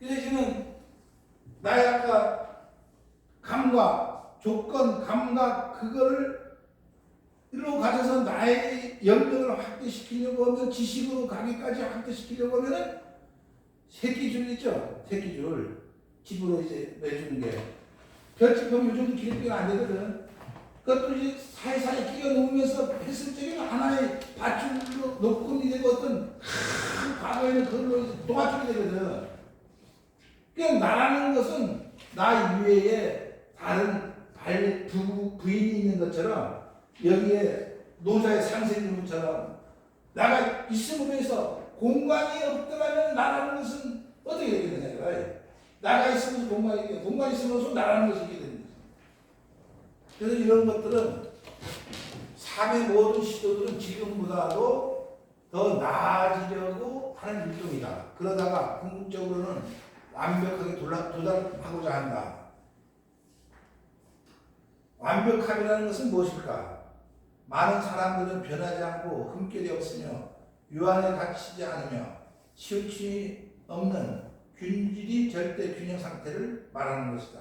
그래서 지금 나의 아까 감각, 조건, 감각 그거를 일로 가져서 나의 영역을 확대시키려고 하면 지식으로 가기까지 확대시키려고 하면은 새끼줄 있죠? 새끼줄 집으로 이제 내주는 게 별집하면 요즘 기름기가 안 되거든. 그것도 이제 사이사이 끼워 놓으면서 적에는 하나의 밧줄로 놓고이 되고 어떤 큰 과거에는 그걸로 이제 도와주게 되거든. 그냥 나라는 것은 나 이외에 다른 발, 부, 부인이 있는 것처럼 여기에 노자의 상생님처럼 나가 있음으로 해서 공간이 없더라면 나라는 것은 어떻게 되게 되냐 이거야. 나가 있으면서 공간이 공간이 있으면서 나라는 것이 있게 거죠. 그래서 이런 것들은 삶의 모든 시도들은 지금보다도 더 나아지려고 하는 일종이다. 그러다가 궁극적으로는 완벽하게 도달하고자 한다. 완벽함이라는 것은 무엇일까? 많은 사람들은 변하지 않고 흠결이 없으며 유한에 갇히지 않으며 치우침이 없는 균질이 절대 균형 상태를 말하는 것이다.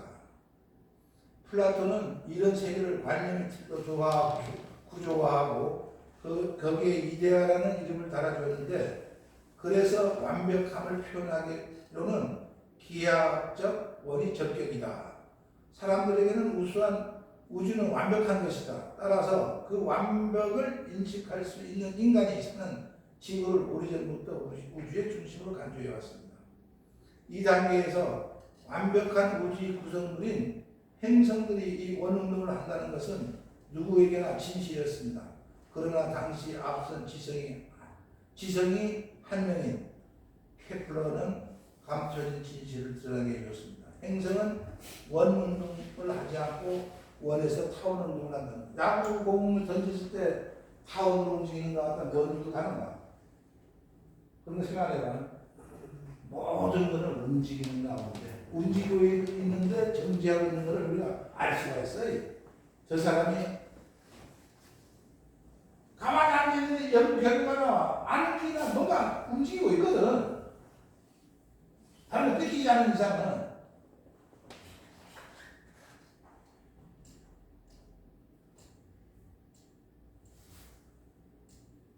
플라톤은 이런 세계를 관념의 틀로 조화하고 구조화하고 그, 거기에 이데아라는 이름을 달아줬는데 그래서 완벽함을 표현하기로는 기하학적 원이 적격이다. 사람들에게는 우수한 우주는 완벽한 것이다. 따라서 그 완벽을 인식할 수 있는 인간이 있으면 지구를 오래전부터 우주- 우주의 중심으로 간주해 왔습니다. 이 단계에서 완벽한 우주의 구성물인 행성들이 이 원운동을 한다는 것은 누구에게나 진실이었습니다. 그러나 당시 앞선 지성이 지성이 한 명인 케플러는 감춰진 진실을 드러내게 해줬습니다. 행성은 원 운동을 하지 않고 원에서 타원 운동을 한다. 야구 공을 던졌을 때 타원으로 움직이는 것 같다. 원으로 가는가? 그런 거 생각해봐. 모든 것을 움직이는 가운데 움직이고 있는데 정지하고 있는 것을 우리가 알 수가 있어요. 저 사람이 가만히 앉아있는데 결과가 안 움직이나 뭔가 움직이고 있거든. 거 뜯기지 않은 이상은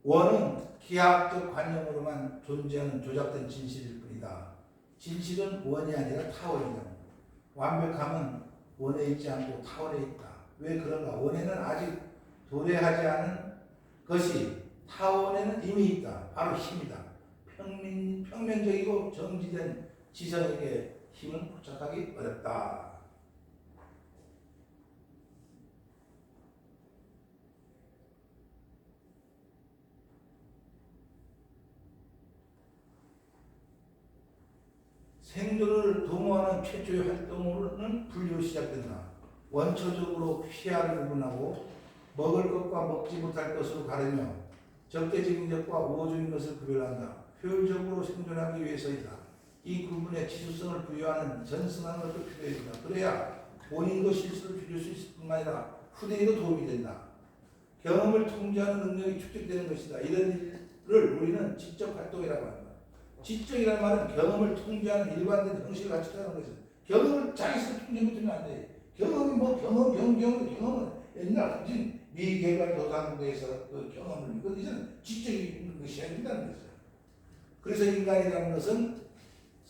원은 기하학적 관념으로만 존재하는 조작된 진실일 뿐이다. 진실은 원이 아니라 타원이다. 완벽함은 원에 있지 않고 타원에 있다. 왜 그런가? 원에는 아직 도래하지 않은 것이 타원에는 이미 있다. 바로 힘이다. 평민, 평면적이고 정지된 지성에게 힘은 포착하기 어렵다. 생존을 도모하는 최초의 활동으로는 분류 시작된다. 원초적으로 피하를 구분하고 먹을 것과 먹지 못할 것으로 가르며 적대적인 것과 우호적인 것을 구별한다. 효율적으로 생존하기 위해서이다. 이 구분에 지수성을 부여하는 전승한 것도 필요해진다. 그래야 본인도 실수를 줄일 수 있을 뿐만 아니라 후대에도 도움이 된다. 경험을 통제하는 능력이 축적되는 것이다. 이런 일을 우리는 지적 활동이라고 한다. 지적이라는 말은 경험을 통제하는 일관된 형식을 갖추다는 것이다. 경험을 자기 스스로 통제 못하면 안 돼. 경험이 뭐 경험, 경험, 경험, 경험은 옛날 무슨 미개발 도상국에서 그 경험을 이건 이제는 지적인 것이 아니라는 거죠. 그래서 인간이라는 것은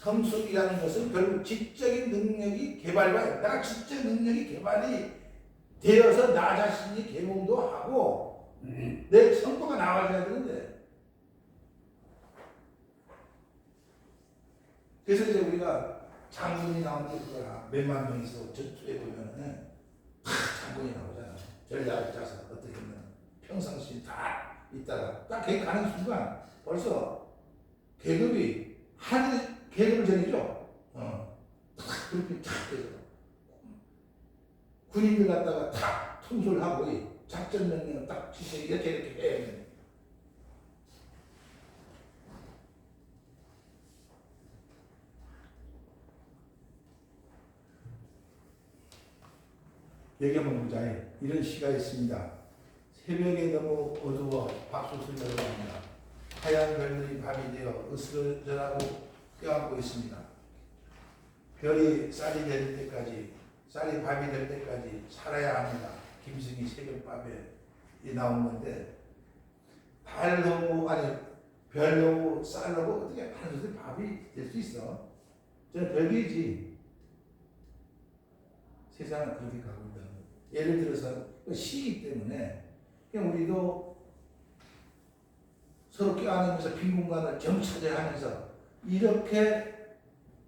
성숙이라는 것은 결국 지적인 능력이 개발과 내가 지적 능력이 개발이 되어서 나 자신이 개몽도 하고 내 성과가 나와줘야 되는데 그래서 이제 우리가 장군이 나오는 게 그거야. 몇만 명이서 전투에 보면은 다 장군이 나오잖아. 전략을 짜서 어떻게 하면 평상시 다 있다가 딱걔 가는 순간 벌써 계급이 하늘 계급을 정해줘. 어. 탁 그렇게 탁 돼서 군인들 갖다가 탁 통솔 하고 이 작전 명령을 딱 지시 이렇게 이렇게 해. 여기 한번 보자. 이런 시가 있습니다. 새벽에 너무 어두워 박수 소리가 들어갑니다. 하얀 별들이 밤이 되어 으스러져라고 껴안고 있습니다. 별이 쌀이 될 때까지 쌀이 밥이 될 때까지 살아야 합니다. 김승희 새벽밥에 이 나온 건데 달하고 아니 별하고 쌀하고 어떻게 하는 것이 밥이 될 수 있어? 저는 별개지. 세상은 그렇게 가고 있다. 예를 들어서 그 시이기 때문에 그냥 우리도 서로 껴안으면서 빈 공간을 정차제하면서 이렇게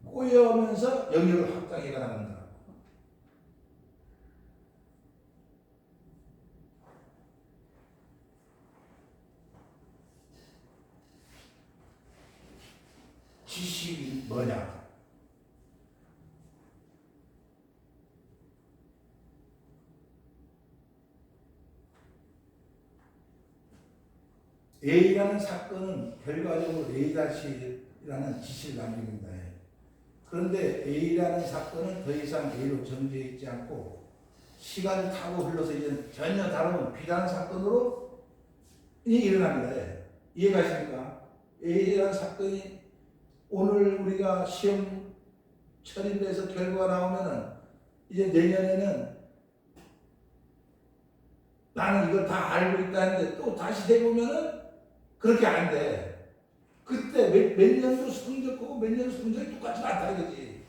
꼬여오면서 영역을 확장해 가는 거다. 지식이 뭐냐? A라는 사건은 결과적으로 A-이라는 지시를 남깁니다. 그런데 A라는 사건은 더 이상 A로 정지해 있지 않고 시간을 타고 흘러서 이제 전혀 다른 B라는 사건으로 이 일어납니다. 이해가십니까? A라는 사건이 오늘 우리가 시험 처리돼서 결과가 나오면은 이제 내년에는 나는 이걸 다 알고 있다는데 또 다시 해보면은 그렇게 안 돼. 그때 몇, 몇 년도 성적하고 몇 년도 성적이 똑같지 않다 이거지.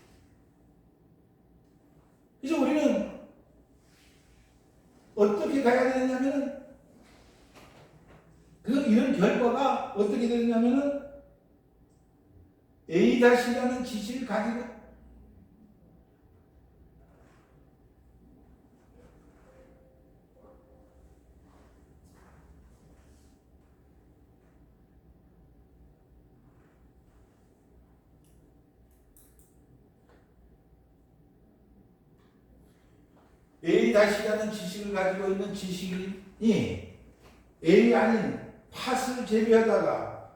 그래서 우리는 어떻게 가야 되냐면은 그 이런 결과가 어떻게 되냐면은 A-라는 지식을 가지고 A-라는 지식을 가지고 있는 지식인이 A 아닌 팥을 재배하다가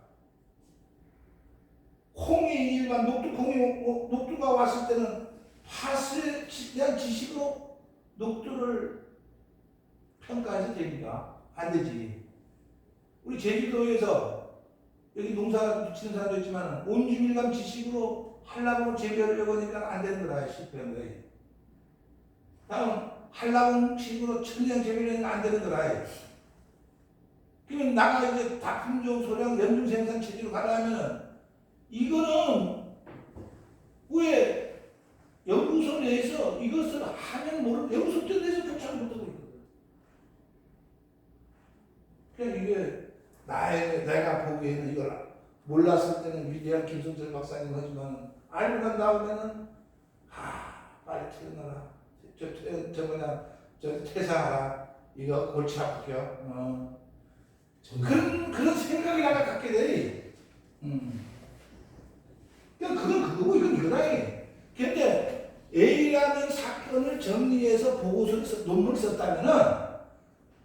콩이 일반 녹두콩이 오- 녹두가 왔을 때는 팥에 대한 지식으로 녹두를 평가해서 됩니까? 안 되지. 우리 제주도에서 여기 농사 짓는 사람도 있지만 온주밀감 지식으로 한라봉을 재배하려고 하니까 안 되는 거다 실패한 거예요. 다음 한라봉식으로 천년 재배하는 안 되는 거다. 그러면 나가 이제 다품종 소량 연중 생산 체제로 가려면 이거는 왜 연구소 내에서 이것을 하면 모르 연구소 내에서 조차 못하고 있거든. 그냥 이게 나의 내가 보기에는 이걸 몰랐을 때는 위대한 김성철 박사님 하지만 알고 난 다음에는 아 빨리 퇴근하라 저, 저, 저 뭐냐 저 퇴사하라 이거 골치 아프겨 어. 그런 그런 생각이 나가 갖게 돼. 음. 그냥 그건 그거고 이건 이거다. 근데 A라는 사건을 정리해서 보고서를 써, 논문을 썼다면은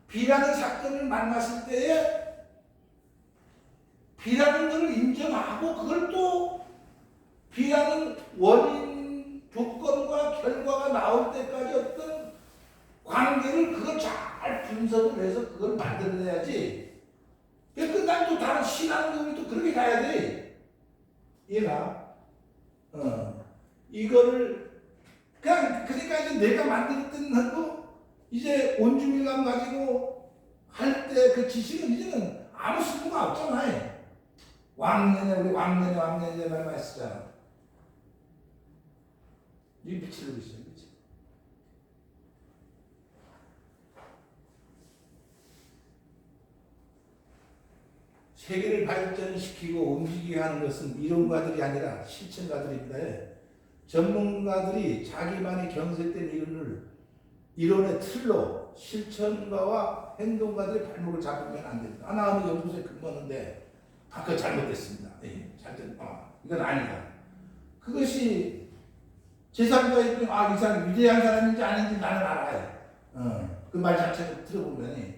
B라는 사건을 만났을 때에 B라는 것을 인정하고 그걸 또 B라는 원인 조건과 결과가 나올 때까지 어떤 관계를 그걸 잘 분석을 해서 그걸 만들어내야지. 그 끝나면 또 다른 신앙적이 또 그렇게 가야 돼. 이해가? 어. 이거를, 그냥, 그러니까 이제 내가 만들었던 하고, 이제 온주밀감 가지고 할 때 그 지식은 이제는 아무 쓸모가 없잖아. 왕년에, 우리 왕년에, 왕년에 말만 했었잖아. 이 빛을 보시죠, 빛. 세계를 발전시키고 움직이게 하는 것은 이론가들이 아니라 실천가들입니다. 전문가들이 자기만의 경색된 이론을 이론의 틀로 실천가와 행동가들의 발목을 잡으면 안 됩니다. 하나하나 연구소에 근무하는데 아, 그거 잘못됐습니다. 예, 잘된, 아, 이건 아니다. 그것이 제3자의 입장, 아, 이 사람이 위대한 사람인지 아닌지 나는 알아요. 어, 그 말 자체를 들어보면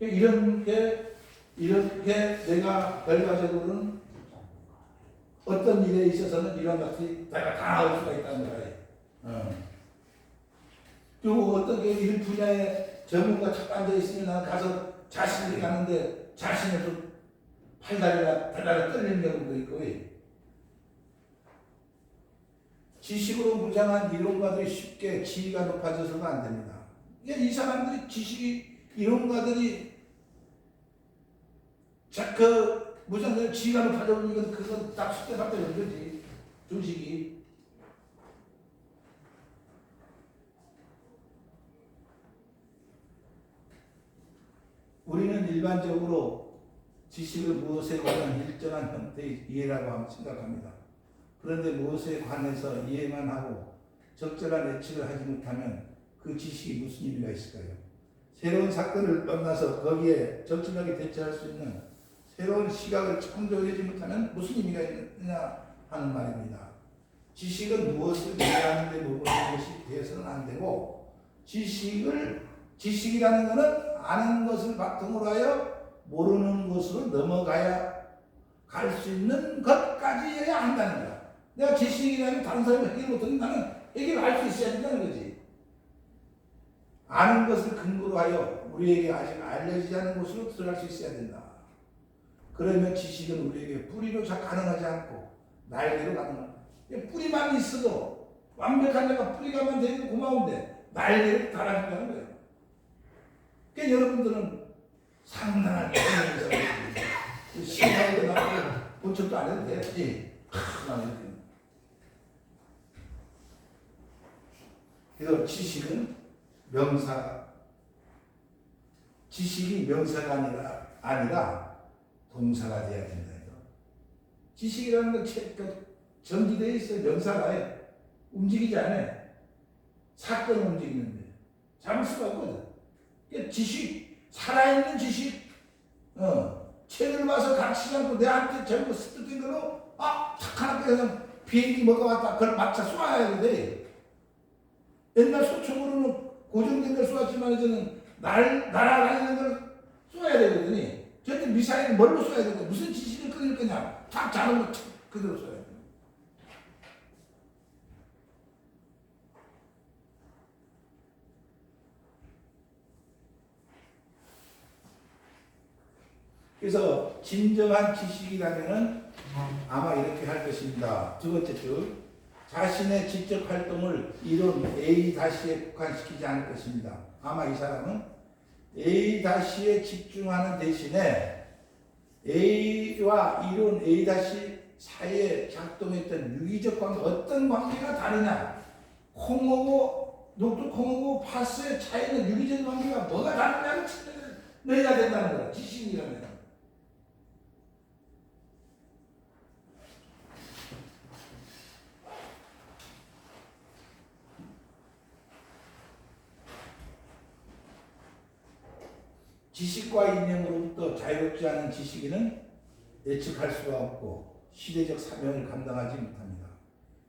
이런 게 이렇게 내가 결과적으로는 어떤 일에 있어서는 이런 것이 내가 당할 수가 있다는 거예요. 어. 그리고 어떤 게일 분야에 전문가 탁 앉아 있으면 나는 가서 자신이 가는데 자신의 좀 팔다리가 달달이 떨리는 경우도 있고 지식으로 무장한 이론가들이 쉽게 지위가 높아져서는 안 됩니다. 이게 이 사람들이 지식이 이론가들이 자그 무장한 지위가 높아져는 이건 그건 딱 숙제밖에 없는 거지. 조직이. 우리는 일반적으로 지식을 무엇에 관한 일정한 형태의 이해라고 생각합니다. 그런데 무엇에 관해서 이해만 하고 적절한 예측을 하지 못하면 그 지식이 무슨 의미가 있을까요? 새로운 사건을 만나서 거기에 적절하게 대처할 수 있는 새로운 시각을 창조하지 못하면 무슨 의미가 있느냐 하는 말입니다. 지식은 무엇을 이해하는 데 머무는 것이 되어서는 안 되고 지식을 지식이라는 것은 아는 것을 바탕으로 하여 모르는 것으로 넘어가야 갈 수 있는 것까지여야 한다는 거야. 내가 지식이라면 다른 사람이 해결 못하면 나는 해결할 수 있어야 된다는 거지. 아는 것을 근거로 하여 우리에게 아직 알려지지 않은 곳으로 들어갈 수 있어야 된다. 그러면 지식은 우리에게 뿌리로 자 가능하지 않고 날개로 가능합니다. 뿌리만 있어도 완벽한 내가 뿌리가만 되면 고마운데 날개를 달아준다는 거예요. 그러니까 여러분들은 상당한 경험에서 시간이 나고 본척도 안 해도 되지. 하, 나 이렇게. 그래서 지식은 명사, 지식이 명사가 아니라, 아니라 동사가 돼야 된다. 지식이라는 건 체- 그 전기되어 있어 명사가 해. 움직이지 않아. 사건을 움직이는데 잡을 수가 없거든. 그러니까 지식, 살아있는 지식, 어, 책을 봐서 가르치지 않고 내한테 전부 습득된 걸로, 아, 탁 하나 그냥 비행기 뭐가 왔다. 그걸 맞춰 쏘아야 돼. 옛날 소총으로는 고정된 걸 쏘았지만 이제는 날, 날아다니는 걸 쏘아야 되거든요. 절대 미사일을 뭘로 쏘아야 되거든. 무슨 지식을 끊을 거냐. 탁 잡은 거 탁, 그대로 쏘아야 돼. 그래서 진정한 지식이라면은 아마 이렇게 할 것입니다. 두 번째 줄 자신의 지적 활동을 이론 A 다시에 국한시키지 않을 것입니다. 아마 이 사람은 A 다시에 집중하는 대신에 A와 이론 A 사이에 작동했던 유기적 관계 어떤 관계가 다르냐? 콩하고 녹두 콩하고 파스의 차이는 유기적 관계가 뭐가 다르냐를 내야 된다는 거야. 지식이라면. 지식과 이념으로부터 자유롭지 않은 지식인은 예측할 수가 없고 시대적 사명을 감당하지 못합니다.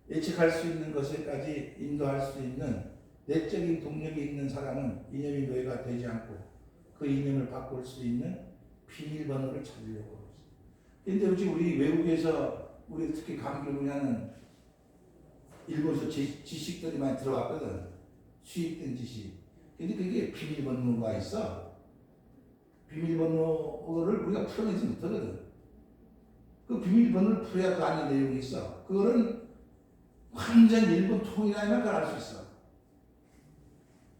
예측할 수 있는 것에까지 인도할 수 있는 내적인 동력이 있는 사람은 이념이 노예가 되지 않고 그 이념을 바꿀 수 있는 비밀번호를 찾으려고 합니다. 근데 우리 우리 외국에서 우리 특히 감기 분야는 일본에서 지, 지식들이 많이 들어왔거든. 수입된 지식. 근데 그게 비밀번호가 있어. 비밀번호를 우리가 풀어내지 못하거든. 그 비밀번호를 풀어야 그 안에 내용이 있어. 그거는 완전 일본 통일하면 그걸 알 수 있어.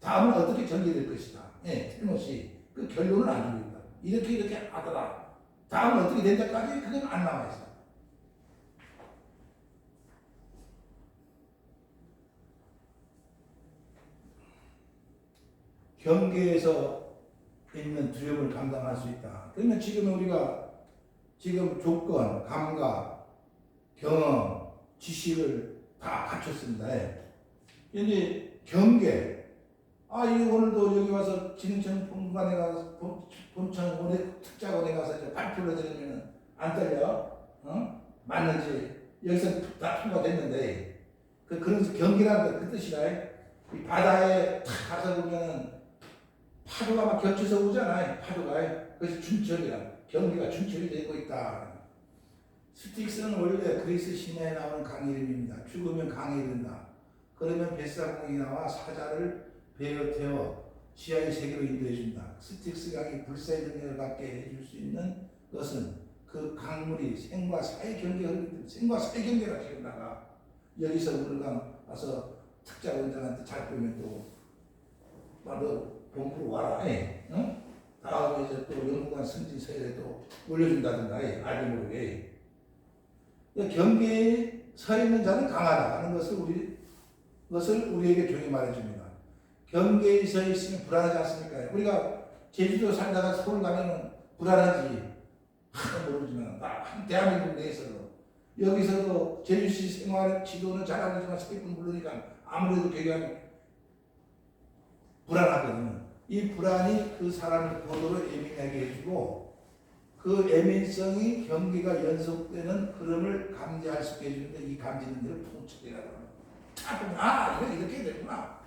다음은 어떻게 전개될 것이다. 예, 틀림없이. 그 결론을 안 있다. 이렇게 이렇게 하더라. 다음은 어떻게 된다까지 그건 안 나와 있어. 경계에서 있는 두려움을 감당할 수 있다. 그러면 지금 우리가 지금 조건, 감각, 경험, 지식을 다 갖췄습니다. 예. 이제 경계. 아, 이 오늘도 여기 와서 진천 본관에 가서 본, 본청 원에 특자원에 가서 이제 발표를 드리면은 안 떨려? 어? 맞는지 여기서 다 통과됐는데 그 그런 경계라는 그 뜻이다. 이 바다에 탁 가서 보면은 파도가 막 겹쳐서 오잖아요. 파도가. 그래서 준철이라. 경기가 준철이 되고 있다. 스틱스는 원래 그리스 신화에 나오는 강 이름입니다. 죽으면 강에 이른다. 그러면 뱃사공이 나와 사자를 배어 태워 지하의 세계로 인도해 준다. 스틱스 강이 불사의 능력을 갖게 해줄 수 있는 것은 그 강물이 생과 사의 경계가 생과 사의 경계가 지금 나가 여기서 우리가 와서 특자 원장한테 잘 보면 또 나도 본부로 와라. 예. 응? 다음에 이제 또 연구관 승진 서열에 또 올려준다든가 예. 알고 모르게 예. 경계에 서 있는 자는 강하다 하는 것을 우리 것을 우리에게 종이 말해줍니다. 경계에 서 있으면 불안하지 않습니까? 우리가 제주도 살다가 서울 가면은 불안하지. 하도 모르지만 아, 대한민국 내에서도 여기서도 제주시 생활 지도는 잘하지만 스태프는 모르니까 아무래도 굉장히 불안하거든요. 이 불안이 그 사람을 고도로 예민하게 해주고 그 예민성이 경계가 연속되는 흐름을 감지할 수 있게 해주는데 이 감지는 걸 통찰이라고 합니다. 아, 그럼 아, 이거 이렇게 되구나.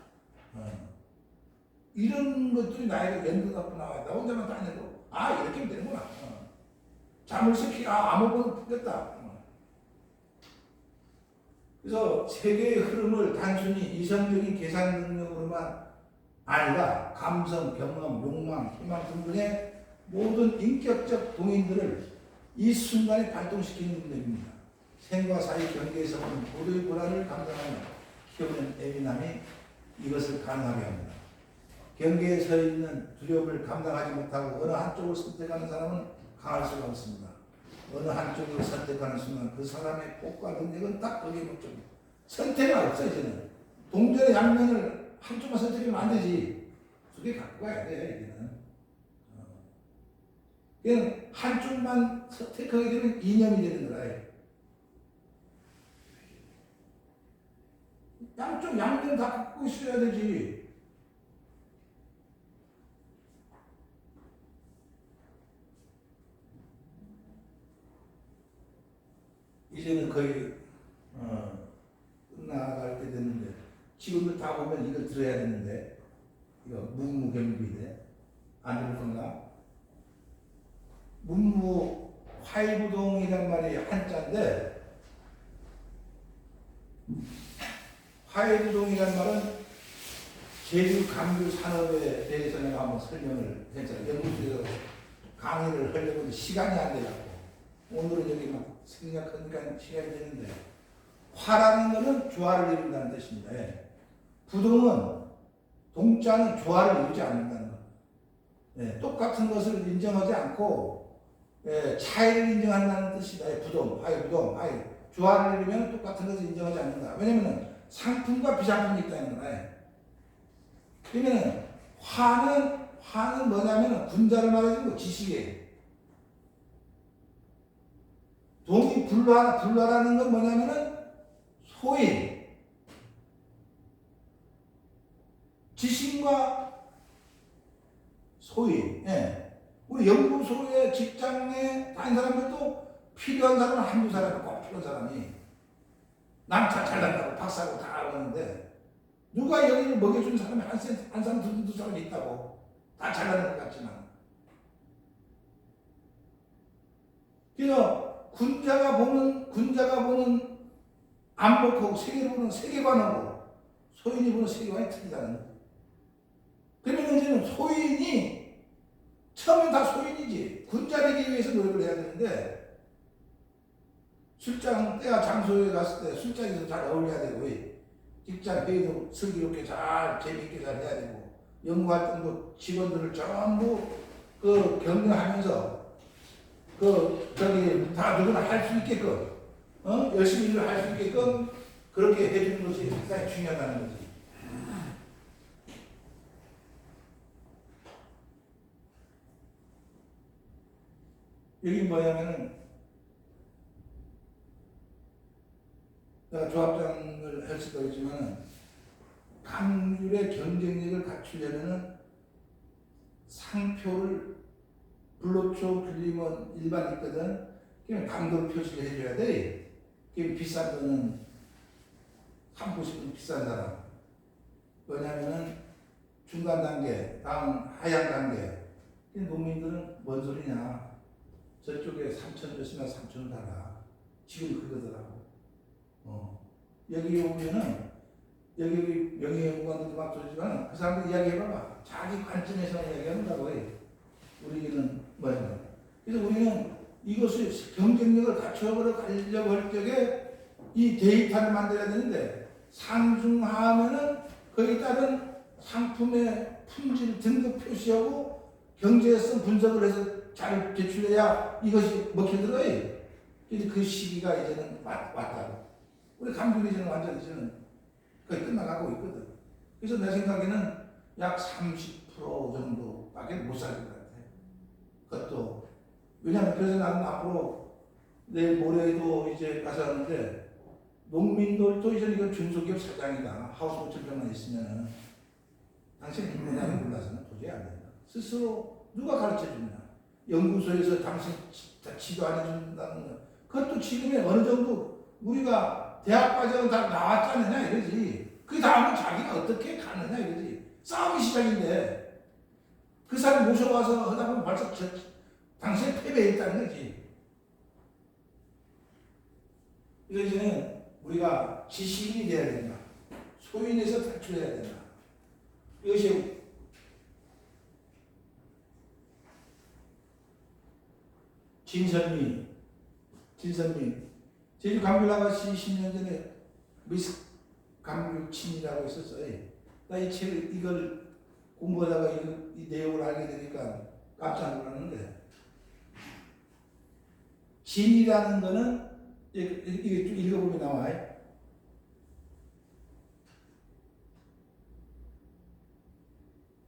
어. 이런 것들이 나에게 연구 갖고 나와요. 나 혼자만 다녀도 아, 이렇게 되는구나. 어. 잠을 섞이 아, 아무거나 풀렸다. 어. 그래서 세계의 흐름을 단순히 이성적인 계산 능력으로만 아니라 감성, 경험, 욕망, 희망 등등의 모든 인격적 동인들을 이 순간에 발동시키는 능력입니다. 생과 사의 경계에서 오는 고도의 불안을 감당하며 키우는 예민함이 이것을 가능하게 합니다. 경계에 서 있는 두려움을 감당하지 못하고 어느 한쪽을 선택하는 사람은 강할 수가 없습니다. 어느 한쪽을 선택하는 순간 그 사람의 폭과 능력은 딱 거기에 멈춥니다. 선택은 없어요, 이제는. 동전의 양면을 한쪽만 선택하면 안 되지. 두 개 갖고 가야 돼, 이제는. 어. 그냥 한쪽만 선택하게 되면 이념이 되는 거라. 양쪽 양면 다 갖고 있어야 되지. 이제는 거의 어, 끝나갈 때 됐는데 지금도 다 보면 이걸 들어야 되는데 이거 문무경비인데 안 들을 건가? 문무 화이부동이란 말이 한자인데 화이부동이란 말은 제주 감귤 산업에 대해서 내가 한번 설명을 했잖아요. 연구소에서 강의를 하려고 시간이 안 돼갖고 오늘은 여기 막 생략하니까 시간이 되는데 화라는 것은 조화를 이룬다는 뜻입니다. 예. 부동은 동자는 조화를 이루지 않는다는 것. 예, 똑같은 것을 인정하지 않고 예, 차이를 인정한다는 뜻이다. 예, 부동, 화이 부동, 화이 조화를 이루면 똑같은 것을 인정하지 않는다. 왜냐하면 상품과 비상품이 있다는 거야. 예. 그러면 화는 화는 뭐냐면 군자를 말해주는 거 지식이에요. 동이 불화, 불화라는 건 뭐냐면은 소인. 지식과 소인. 예. 우리 연구소에 직장에 다닌 사람들도 필요한 사람은 한두 사람이 꼭 필요한 사람이. 남자 잘난다고 박사고 다 알았는데 누가 여기를 먹여주는 사람이 한, 세- 한 사람, 두, 두 사람이 있다고. 다 잘나는 것 같지만. 그래서 군자가 보는, 군자가 보는 안목하고 세계를 보는 세계관하고 소인이 보는 세계관이 틀리다는. 그러면 이제는 소인이, 처음엔 다 소인이지. 군자 되기 위해서 노력을 해야 되는데, 출장 때와 장소에 갔을 때 술자리에서 잘 어울려야 되고, 직장 회의도 슬기롭게 잘 재밌게 잘 해야 되고 연구 활동도 직원들을 전부 그 격려하면서 그 저기 다 누구나 할 수 있게끔 어 열심히 일을 할 수 있게끔 그렇게 해주는 것이 상당히 중요하다는 거지. 여기 뭐냐면은 조합장을 할 수도 있지만 강률의 경쟁력을 갖추려면 상표를 불로초 불리면 일반 있거든. 그냥 강도 표시를 해줘야 돼. 그게 비싼 거는 삼고 싶은 비싼 사람. 뭐냐면은 중간 단계, 다음 하향 단계. 이 농민들은 뭔 소리냐. 저쪽에 3천 줬으면 3천 달라. 지금 그거더라고. 어. 여기 오면은 여기 명예연구관들도 막 그러지만 그 사람들 이야기해봐봐. 자기 관점에서 이야기한다고 해. 우리는 뭐야. 그래서 우리는 이것을 경쟁력을 갖춰보러 가려고 할 적에 이 데이터를 만들어야 되는데 상중하면은 거기에 따른 상품의 품질 등급 표시하고 경제성 분석을 해서 잘 제출해야 이것이 먹혀들어요. 이제 그 시기가 이제는 왔, 왔다고. 우리 감귤 이제는 완전 이제는 거의 끝나가고 있거든. 그래서 내 생각에는 약 30% 정도밖에 못살것 같아. 그것도 왜냐면 그래서 나는 앞으로 내일 모레도 이제 가서 하는데 농민들도 이제 이건 중소기업 사장이다. 하우스 호텔병만 있으면은 당신 힘내냐고 몰라서는 도저히 안 된다. 스스로 누가 가르쳐 주냐. 연구소에서 당신 지도 안 해준다는 거. 그것도 지금에 어느 정도 우리가 대학 과정은 다 나왔지 않느냐 이거지. 그 다음은 자기가 어떻게 가느냐 이거지. 싸움이 시작인데 그 사람 모셔와서 하다 보면 벌써 저, 당신의 패배에 있다는 거지. 이거 이제는 우리가 지식인이 돼야 된다. 소인에서 탈출해야 된다. 이것이 진선미, 진선미. 제주 감귤아가씨 10년 전에 미스 감귤친이라고 있었어요. 나 이 책을 이걸 공부하다가 이, 이 내용을 알게 되니까 깜짝 놀랐는데 진이라는 거는 이게, 좀 읽어보면 나와요.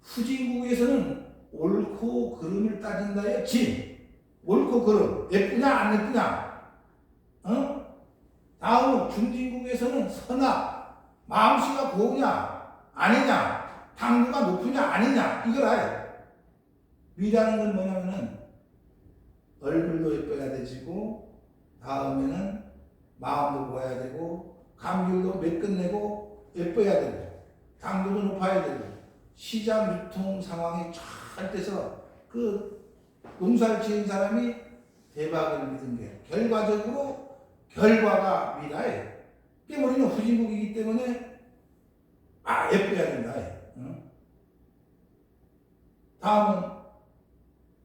후진국에서는 옳고 그름을 따진다의 진. 옳고 그름. 예쁘냐 안 예쁘냐. 어? 다음은 중진국에서는 선악. 마음씨가 고우냐 아니냐. 당구가 높으냐 아니냐. 이걸 알아요. 위라는 건 뭐냐면은 얼굴도 예뻐야 되지고 다음에는 마음도 보아야 되고 감귤도 몇 끝내고 예뻐야 되고 당도도 높아야 되고 시장 유통 상황이 잘 돼서 그 농사를 지은 사람이 대박을 믿은 게 결과적으로 결과가 미라예요. 그게 우리는 후진국이기 때문에 아 예뻐야 된다. 응? 다음은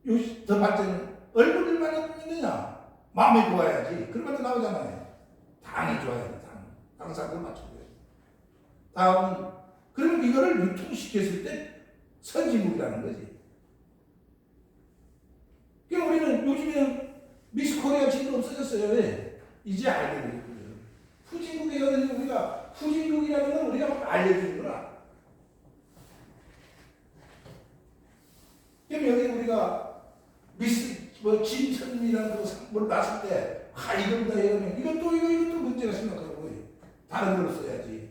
요더 발전은 얼굴들만 예쁘느냐 마음이 좋아야지 그러면 나오잖아요. 당이 좋아야 돼. 당. 당사를 맞춰줘야 돼. 다음은 그러면 이거를 유통시켰을 때 선진국이라는 거지. 그럼 우리는 요즘에는 미스 코리아 진도 없어졌어요. 왜? 이제 알게 되거든요. 후진국에 가는 우리가 후진국이라는 건 우리가 막 알려주는 거라. 그럼 여기 우리가 미스 뭐 진천이라는 거뭘 났을 때, 아 이겁니다 이러면 이것도 이거 이것도 문제가 심각하고 다른 걸로 써야지.